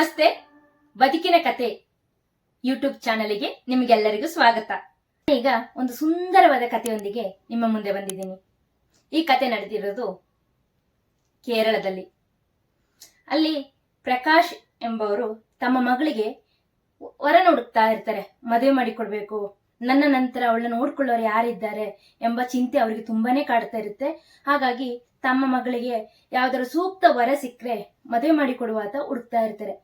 ನಮಸ್ತೆ, ಬದುಕಿನ ಕತೆ ಯೂಟ್ಯೂಬ್ ಚಾನಲ್ಗೆ ನಿಮಗೆಲ್ಲರಿಗೂ ಸ್ವಾಗತ. ಈಗ ಒಂದು ಸುಂದರವಾದ ಕಥೆಯೊಂದಿಗೆ ನಿಮ್ಮ ಮುಂದೆ ಬಂದಿದ್ದೀನಿ. ಈ ಕತೆ ನಡೆದಿರೋದು ಕೇರಳದಲ್ಲಿ. ಅಲ್ಲಿ ಪ್ರಕಾಶ್ ಎಂಬವರು ತಮ್ಮ ಮಗಳಿಗೆ ವರ ನೋಡುತ್ತಾ ಇರ್ತಾರೆ. ಮದುವೆ ಮಾಡಿಕೊಡ್ಬೇಕು. ನನ್ನ ನಂತರ ಅವಳನ್ನ ನೋಡ್ಕೊಳ್ಳೋರು ಯಾರಿದ್ದಾರೆ ಎಂಬ ಚಿಂತೆ ಅವರಿಗೆ ತುಂಬಾನೇ ಕಾಡ್ತಾ ಇರುತ್ತೆ. ಹಾಗಾಗಿ ತಮ್ಮ ಮಗಳಿಗೆ ಯಾವ್ದಾದ್ರು ಸೂಕ್ತ ವರ ಸಿಕ್ಕರೆ ಮದುವೆ ಮಾಡಿಕೊಡುವ ಅಂತ ಹುಡುಕ್ತಾ ಇರ್ತಾರೆ.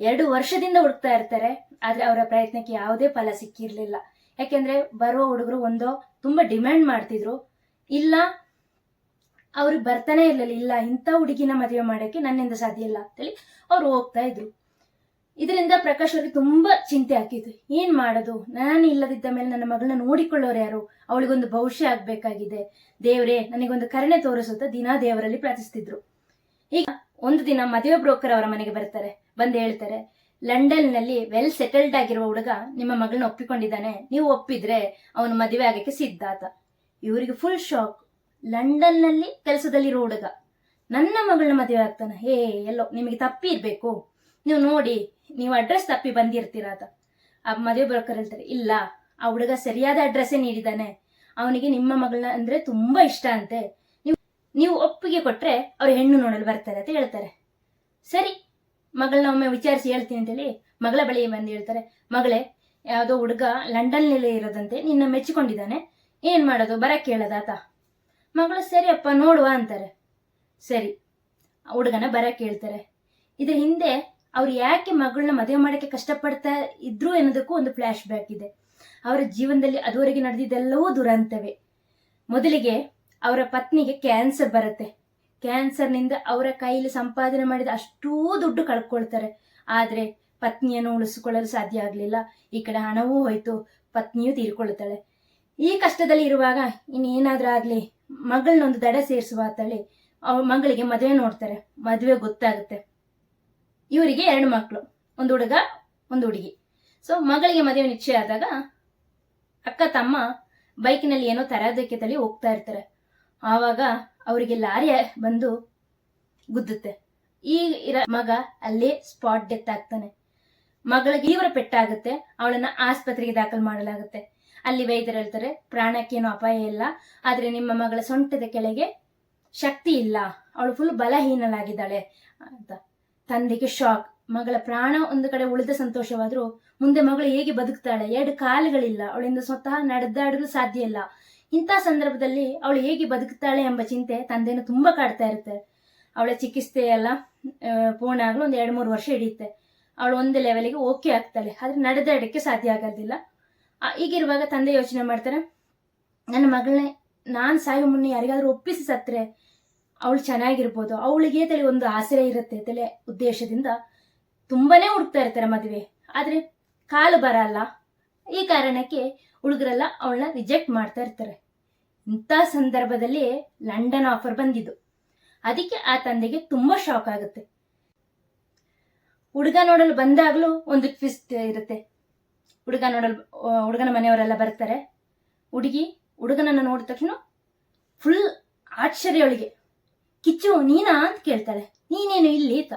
ಎರಡು ವರ್ಷದಿಂದ ಹುಡುಕ್ತಾ ಇರ್ತಾರೆ, ಆದ್ರೆ ಅವರ ಪ್ರಯತ್ನಕ್ಕೆ ಯಾವುದೇ ಫಲ ಸಿಕ್ಕಿರ್ಲಿಲ್ಲ. ಯಾಕೆಂದ್ರೆ ಬರುವ ಹುಡುಗರು ಒಂದು ತುಂಬಾ ಡಿಮ್ಯಾಂಡ್ ಮಾಡ್ತಿದ್ರು. ಇಲ್ಲ, ಅವ್ರು ಬರ್ತಾನೆ ಇರ್ಲಿಲ್ಲ. ಇಲ್ಲ, ಇಂಥ ಹುಡುಗಿನ ಮದುವೆ ಮಾಡೋಕೆ ನನ್ನಿಂದ ಸಾಧ್ಯ ಇಲ್ಲ ಅಂತೇಳಿ ಅವ್ರು ಹೋಗ್ತಾ ಇದ್ರು. ಇದರಿಂದ ಪ್ರಕಾಶ್ ಅವ್ರಿಗೆ ತುಂಬಾ ಚಿಂತೆ ಆಗ್ತಿತ್ತು. ಏನ್ ಮಾಡೋದು? ನಾನು ಇಲ್ಲದಿದ್ದ ಮೇಲೆ ನನ್ನ ಮಗಳನ್ನ ನೋಡಿಕೊಳ್ಳೋರು ಯಾರು? ಅವಳಿಗೊಂದು ಭವಿಷ್ಯ ಆಗ್ಬೇಕಾಗಿದೆ. ದೇವರೇ, ನನಗೊಂದು ಕರುಣೆ ತೋರಿಸುತ್ತ ದಿನಾ ದೇವರಲ್ಲಿ ಪ್ರಾರ್ಥಿಸ್ತಿದ್ರು. ಈಗ ಒಂದು ದಿನ ಮದುವೆ ಬ್ರೋಕರ್ ಅವರ ಮನೆಗೆ ಬರ್ತಾರೆ, ಬಂದು ಹೇಳ್ತಾರೆ ಲಂಡನ್ನಲ್ಲಿ ವೆಲ್ ಸೆಟಲ್ಡ್ ಆಗಿರುವ ಹುಡುಗ ನಿಮ್ಮ ಮಗಳನ್ನ ಒಪ್ಪಿಕೊಂಡಿದ್ದಾನೆ, ನೀವು ಒಪ್ಪಿದ್ರೆ ಅವನು ಮದುವೆ ಆಗಕ್ಕೆ ಸಿದ್ಧಾತ ಇವರಿಗೆ ಫುಲ್ ಶಾಕ್ ಲಂಡನ್ನಲ್ಲಿ ಕೆಲಸದಲ್ಲಿರೋ ಹುಡುಗ, ನನ್ನ ಮಗಳನ್ನ ಮದುವೆ ಆಗ್ತಾನ? ಹೇ, ಎಲ್ಲೋ, ನಿಮಗೆ ತಪ್ಪಿ ಇರಬೇಕು. ನೀವು ನೋಡಿ, ನೀವು ಅಡ್ರೆಸ್ ತಪ್ಪಿ ಬಂದಿರ್ತೀರ ಆತ ಆ ಮದುವೆ ಬ್ರೋಕರ್ ಹೇಳ್ತಾರೆ, ಇಲ್ಲ, ಆ ಹುಡುಗ ಸರಿಯಾದ ಅಡ್ರೆಸ್ಸೇ ನೀಡಿದ್ದಾನೆ. ಅವನಿಗೆ ನಿಮ್ಮ ಮಗಳನ್ನ ಅಂದ್ರೆ ತುಂಬಾ ಇಷ್ಟ ಅಂತೆ. ನೀವು ಒಪ್ಪಿಗೆ ಕೊಟ್ಟರೆ ಅವ್ರು ಹೆಣ್ಣು ನೋಡಲು ಬರ್ತಾರೆ ಅಂತ ಹೇಳ್ತಾರೆ. ಸರಿ, ಮಗಳನ್ನ ಒಮ್ಮೆ ವಿಚಾರಿಸಿ ಹೇಳ್ತೀನಿ ಅಂತೇಳಿ ಮಗಳ ಬಳಿ ಬಂದು ಹೇಳ್ತಾರೆ, ಮಗಳೇ, ಯಾವುದೋ ಹುಡುಗ ಲಂಡನ್ನಲ್ಲಿ ಇರೋದಂತೆ ನಿನ್ನ ಮೆಚ್ಚಿಕೊಂಡಿದ್ದಾನೆ, ಏನು ಮಾಡೋದು? ಬರಕ್ಕೆ ಹೇಳೋದಾತ ಮಗಳು, ಸರಿ ಅಪ್ಪ, ನೋಡುವ ಅಂತಾರೆ. ಸರಿ ಹುಡುಗನ ಬರಕ್ಕೆ ಹೇಳ್ತಾರೆ ಇದ್ರ ಹಿಂದೆ ಅವ್ರು ಯಾಕೆ ಮಗಳನ್ನ ಮದುವೆ ಮಾಡಕ್ಕೆ ಕಷ್ಟಪಡ್ತಾ ಇದ್ರು ಅನ್ನೋದಕ್ಕೂ ಒಂದು ಫ್ಲಾಶ್ ಬ್ಯಾಕ್ ಇದೆ. ಅವರ ಜೀವನದಲ್ಲಿ ಅದುವರೆಗೆ ನಡೆದಿದ್ದೆಲ್ಲವೂ ದುರಂತವೇ. ಮೊದಲಿಗೆ ಅವರ ಪತ್ನಿಗೆ ಕ್ಯಾನ್ಸರ್ ಬರುತ್ತೆ. ಕ್ಯಾನ್ಸರ್ನಿಂದ ಅವರ ಕೈಯಲ್ಲಿ ಸಂಪಾದನೆ ಮಾಡಿದ ಅಷ್ಟೂ ದುಡ್ಡು ಕಳ್ಕೊಳ್ತಾರೆ. ಆದ್ರೆ ಪತ್ನಿಯನ್ನು ಉಳಿಸಿಕೊಳ್ಳಲು ಸಾಧ್ಯ ಆಗಲಿಲ್ಲ. ಈ ಕಡೆ ಹಣವೂ ಹೋಯ್ತು. ಪತ್ನಿಯೂ ತೀರ್ಕೊಳ್ತಾಳೆ. ಈ ಕಷ್ಟದಲ್ಲಿ ಇರುವಾಗ ಇನ್ನೇನಾದ್ರೂ ಆಗಲಿ, ಮಗಳನ್ನೊಂದು ದಡ ಸೇರಿಸುವ ಅಂತೇಳಿ ಅವ ಮಗಳಿಗೆ ಮದುವೆ ನೋಡ್ತಾರೆ. ಮದುವೆ ಗೊತ್ತಾಗುತ್ತೆ. ಇವರಿಗೆ ಎರಡು ಮಕ್ಕಳು ಒಂದು ಹುಡುಗ, ಒಂದು ಹುಡುಗಿ. ಸೊ ಮಗಳಿಗೆ ಮದುವೆ ನಿಶ್ಚಯ ಆದಾಗ ಅಕ್ಕ ತಮ್ಮ ಬೈಕ್ನಲ್ಲಿ ಏನೋ ತರೋದಕ್ಕೆ ತಳಿ ಹೋಗ್ತಾ ಇರ್ತಾರೆ. ಆವಾಗ ಅವರಿಗೆ ಲಾರಿ ಬಂದು ಗುದ್ದುತ್ತೆ. ಈ ಇರ ಮಗ ಅಲ್ಲೇ ಸ್ಪಾಟ್ ಡೆತ್ ಆಗ್ತಾನೆ. ಮಗಳಿಗೆ ತೀವ್ರ ಪೆಟ್ಟಾಗುತ್ತೆ. ಅವಳನ್ನ ಆಸ್ಪತ್ರೆಗೆ ದಾಖಲು ಮಾಡಲಾಗುತ್ತೆ. ಅಲ್ಲಿ ವೈದ್ಯರು ಹೇಳ್ತಾರೆ ಪ್ರಾಣಕ್ಕೇನು ಅಪಾಯ ಇಲ್ಲ. ಆದ್ರೆ ನಿಮ್ಮ ಮಗಳ ಸೊಂಟದ ಕೆಳಗೆ ಶಕ್ತಿ ಇಲ್ಲ. ಅವಳು ಫುಲ್ ಬಲಹೀನಲಾಗಿದ್ದಾಳೆ ಅಂತ. ತಂದೆಗೆ ಶಾಕ್ ಮಗಳ ಪ್ರಾಣ ಒಂದು ಕಡೆ ಉಳಿದ ಸಂತೋಷವಾದ್ರೂ ಮುಂದೆ ಮಗಳು ಹೇಗೆ ಬದುಕ್ತಾಳೆ? ಎರಡು ಕಾಲುಗಳಿಲ್ಲ. ಅವಳಿಂದ ಸ್ವತಃ ನಡೆದಾಡಲು ಸಾಧ್ಯ ಇಲ್ಲ. ಇಂಥ ಸಂದರ್ಭದಲ್ಲಿ ಅವಳು ಹೇಗೆ ಬದುಕುತ್ತಾಳೆ ಎಂಬ ಚಿಂತೆ ತಂದೆಯನ್ನು ತುಂಬಾ ಕಾಡ್ತಾ ಇರುತ್ತೆ. ಅವಳ ಚಿಕಿತ್ಸೆ ಎಲ್ಲ ಪೂರ್ಣ ಆಗಲು ಒಂದು ಎರಡು ಮೂರು ವರ್ಷ ಹಿಡಿಯುತ್ತೆ. ಅವಳು ಒಂದು ಲೆವೆಲಿಗೆ ಓಕೆ ಆಗ್ತಾಳೆ, ಆದ್ರೆ ನಡೆದಾಡಕ್ಕೆ ಸಾಧ್ಯ ಆಗೋದಿಲ್ಲ. ಈಗಿರುವಾಗ ತಂದೆ ಯೋಚನೆ ಮಾಡ್ತಾರೆ, ನನ್ನ ಮಗಳನ್ನೇ ನಾನು ಸಾಯೋ ಮುನ್ನೆ ಯಾರಿಗಾದರೂ ಒಪ್ಪಿಸಿ ಸತ್ತರೆ ಅವಳು ಚೆನ್ನಾಗಿರ್ಬೋದು. ಅವಳಿಗೆ ತಲೆ ಒಂದು ಆಸರೆ ಇರುತ್ತೆ, ತಲೆ ಉದ್ದೇಶದಿಂದ. ತುಂಬಾನೇ ಹುಡುಕ್ತಾ ಇರ್ತಾರೆ ಮದುವೆ. ಆದ್ರೆ ಕಾಲು ಬರಲ್ಲ. ಈ ಕಾರಣಕ್ಕೆ ಹುಡುಗರೆಲ್ಲ ಅವಳನ್ನ ರಿಜೆಕ್ಟ್ ಮಾಡ್ತಾ ಇರ್ತಾರೆ. ಇಂಥ ಸಂದರ್ಭದಲ್ಲಿ ಲಂಡನ್ ಆಫರ್ ಬಂದಿದ್ದು. ಅದಕ್ಕೆ ಆ ತಂದೆಗೆ ತುಂಬಾ ಶಾಕ್ ಆಗುತ್ತೆ. ಹುಡುಗ ನೋಡಲು ಬಂದಾಗಲೂ ಒಂದು ಟ್ವಿಸ್ಟ್ ಇರುತ್ತೆ. ಹುಡುಗ ನೋಡಲು ಹುಡುಗನ ಮನೆಯವರೆಲ್ಲ ಬರ್ತಾರೆ. ಹುಡುಗಿ ಹುಡುಗನನ್ನ ನೋಡಿದ ತಕ್ಷಣ ಫುಲ್ ಆಶ್ಚರ್ಯ ಅವಳಿಗೆ. ಕಿಚ್ಚು, ನೀನಾ ಅಂತ ಕೇಳ್ತಾಳೆ. ನೀನೇನು ಇಲ್ಲಿ ಅಂತ.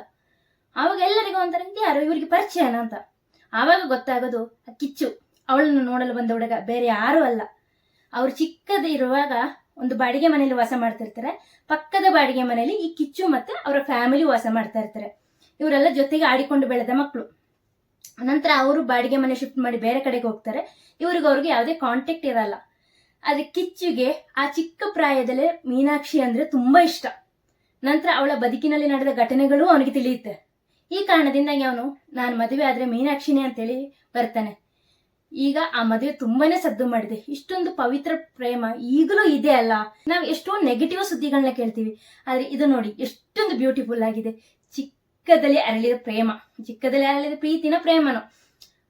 ಆವಾಗ ಎಲ್ಲರಿಗೂ ಅಂತಾರೆ, ಯಾರು ಇವರಿಗೆ ಪರಿಚಯನ? ಅಂತ. ಆವಾಗ ಗೊತ್ತಾಗೋದು ಕಿಚ್ಚು ಅವಳನ್ನು ನೋಡಲು ಬಂದ ಹುಡುಗ, ಬೇರೆ ಯಾರೂ ಅಲ್ಲ. ಅವ್ರು ಚಿಕ್ಕದ ಇರುವಾಗ ಒಂದು ಬಾಡಿಗೆ ಮನೆಯಲ್ಲಿ ವಾಸ ಮಾಡ್ತಿರ್ತಾರೆ. ಪಕ್ಕದ ಬಾಡಿಗೆ ಮನೆಯಲ್ಲಿ ಈ ಕಿಚ್ಚು ಮತ್ತೆ ಅವರ ಫ್ಯಾಮಿಲಿ ವಾಸ ಮಾಡ್ತಾ ಇರ್ತಾರೆ ಇವರೆಲ್ಲ ಜೊತೆಗೆ ಆಡಿಕೊಂಡು ಬೆಳೆದ ಮಕ್ಕಳು ನಂತರ ಅವರು ಬಾಡಿಗೆ ಮನೆ ಶಿಫ್ಟ್ ಮಾಡಿ ಬೇರೆ ಕಡೆಗೆ ಹೋಗ್ತಾರೆ. ಇವ್ರಿಗೆ ಅವ್ರಿಗೆ ಯಾವುದೇ ಕಾಂಟ್ಯಾಕ್ಟ್ ಇರಲ್ಲ. ಆದ್ರೆ ಕಿಚ್ಚುಗೆ ಆ ಚಿಕ್ಕ ಪ್ರಾಯದಲ್ಲೇ ಮೀನಾಕ್ಷಿ ಅಂದ್ರೆ ತುಂಬಾ ಇಷ್ಟ. ನಂತರ ಅವಳ ಬದುಕಿನಲ್ಲಿ ನಡೆದ ಘಟನೆಗಳು ಅವನಿಗೆ ತಿಳಿಯುತ್ತೆ. ಈ ಕಾರಣದಿಂದಾಗಿ ಅವನು, ನಾನು ಮದುವೆ ಆದ್ರೆ ಮೀನಾಕ್ಷಿನೇ ಅಂತೇಳಿ ಬರ್ತಾನೆ. ಈಗ ಆ ಮದುವೆ ತುಂಬಾನೇ ಸದ್ದು ಮಾಡಿದೆ. ಇಷ್ಟೊಂದು ಪವಿತ್ರ ಪ್ರೇಮ ಈಗಲೂ ಇದೆ ಅಲ್ಲ? ನಾವು ಎಷ್ಟೋ ನೆಗೆಟಿವ್ ಸುದ್ದಿಗಳನ್ನ ಕೇಳ್ತೀವಿ. ಆದ್ರೆ ಇದು ನೋಡಿ, ಎಷ್ಟೊಂದು ಬ್ಯೂಟಿಫುಲ್ ಆಗಿದೆ. ಚಿಕ್ಕದಲ್ಲಿ ಅರಳಿದ ಪ್ರೇಮ. ಚಿಕ್ಕದಲ್ಲಿ ಅರಳಿದ ಪ್ರೀತಿನ ಪ್ರೇಮನು.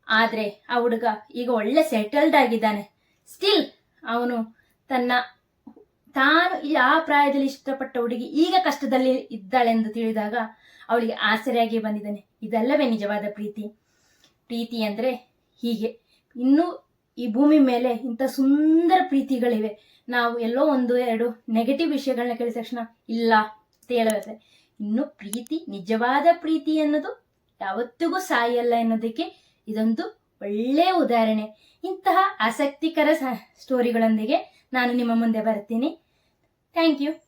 ಆದ್ರೆ ಆ ಹುಡುಗ ಈಗ ಒಳ್ಳೆ ಸೆಟಲ್ಡ್ ಆಗಿದ್ದಾನೆ. ಸ್ಟಿಲ್ ಅವನು ತನ್ನ ತಾನು ಆ ಪ್ರಾಯದಲ್ಲಿ ಇಷ್ಟಪಟ್ಟ ಹುಡುಗಿ ಈಗ ಕಷ್ಟದಲ್ಲಿ ಇದ್ದಾಳೆಂದು ತಿಳಿದಾಗ ಅವಳಿಗೆ ಆಸರೆಯಾಗಿ ಬಂದಿದ್ದಾನೆ. ಇದಲ್ಲವೇ ನಿಜವಾದ ಪ್ರೀತಿ. ಪ್ರೀತಿ ಅಂದ್ರೆ ಹೀಗೆ. ಇನ್ನೂ ಈ ಭೂಮಿ ಮೇಲೆ ಇಂಥ ಸುಂದರ ಪ್ರೀತಿಗಳಿವೆ. ನಾವು ಎಲ್ಲೋ ಒಂದು, ಎರಡು ನೆಗೆಟಿವ್ ವಿಷಯಗಳನ್ನ ಕೇಳಿದ ತಕ್ಷಣ ಇಲ್ಲ ಅಂತ ಹೇಳುತ್ತೆ ಇನ್ನು ಪ್ರೀತಿ, ನಿಜವಾದ ಪ್ರೀತಿ ಅನ್ನೋದು ಯಾವತ್ತಿಗೂ ಸಾಯಲ್ಲ ಎನ್ನೋದಕ್ಕೆ ಇದೊಂದು ಒಳ್ಳೆಯ ಉದಾಹರಣೆ. ಇಂತಹ ಆಸಕ್ತಿಕರ ಸ್ಟೋರಿಗಳೊಂದಿಗೆ ನಾನು ನಿಮ್ಮ ಮುಂದೆ ಬರ್ತೀನಿ. Thank you